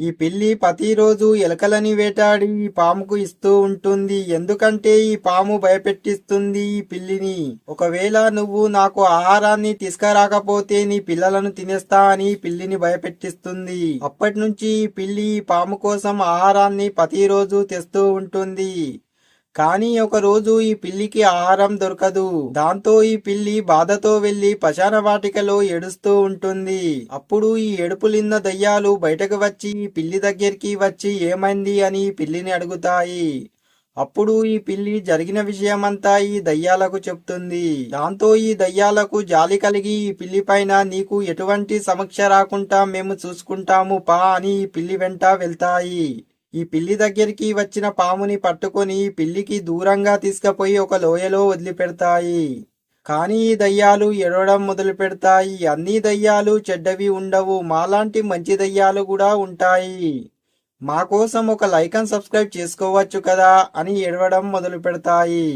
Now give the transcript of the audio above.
ఈ పిల్లి ప్రతిరోజు ఎలకలని వేటాడి ఈ పాముకు ఇస్తూ ఉంటుంది. ఎందుకంటే ఈ పాము భయపెట్టిస్తుంది ఈ పిల్లిని. ఒకవేళ నువ్వు నాకు ఆహారాన్ని తీసుకురాకపోతే నీ పిల్లలను తినేస్తా అని పిల్లిని భయపెట్టిస్తుంది. అప్పటి నుంచి ఈ పిల్లి ఈ పాము కోసం ఆహారాన్ని ప్రతిరోజు తెస్తూ ఉంటుంది. కానీ ఒకరోజు ఈ పిల్లికి ఆహారం దొరకదు. దాంతో ఈ పిల్లి బాధతో వెళ్ళి పశాన వాటికలో ఏడుస్తూ ఉంటుంది. అప్పుడు ఈ ఏడుపులిన్న దయ్యాలు బయటకు వచ్చి ఈ పిల్లి దగ్గరికి వచ్చి ఏమైంది అని పిల్లిని అడుగుతాయి. అప్పుడు ఈ పిల్లి జరిగిన విషయమంతా ఈ దయ్యాలకు చెప్తుంది. దాంతో ఈ దయ్యాలకు జాలి కలిగి ఈ పిల్లి పైన నీకు ఎటువంటి సమక్ష రాకుండా మేము చూసుకుంటాము పా అని ఈ పిల్లి వెంట వెళ్తాయి. ఈ పిల్లి దగ్గరికి వచ్చిన పాముని పట్టుకొని పిల్లికి దూరంగా తీసుకుపోయి ఒక లోయలో వదిలిపెడతాయి. కానీ ఈ దయ్యాలు ఎడవడం మొదలు పెడతాయి అన్ని దయ్యాలు చెడ్డవి ఉండవు. మాలాంటి మంచి దయ్యాలు కూడా ఉంటాయి. మా కోసం ఒక లైక్ అండ్ సబ్స్క్రైబ్ చేసుకోవచ్చు కదా అని ఎడవడం మొదలు పెడతాయి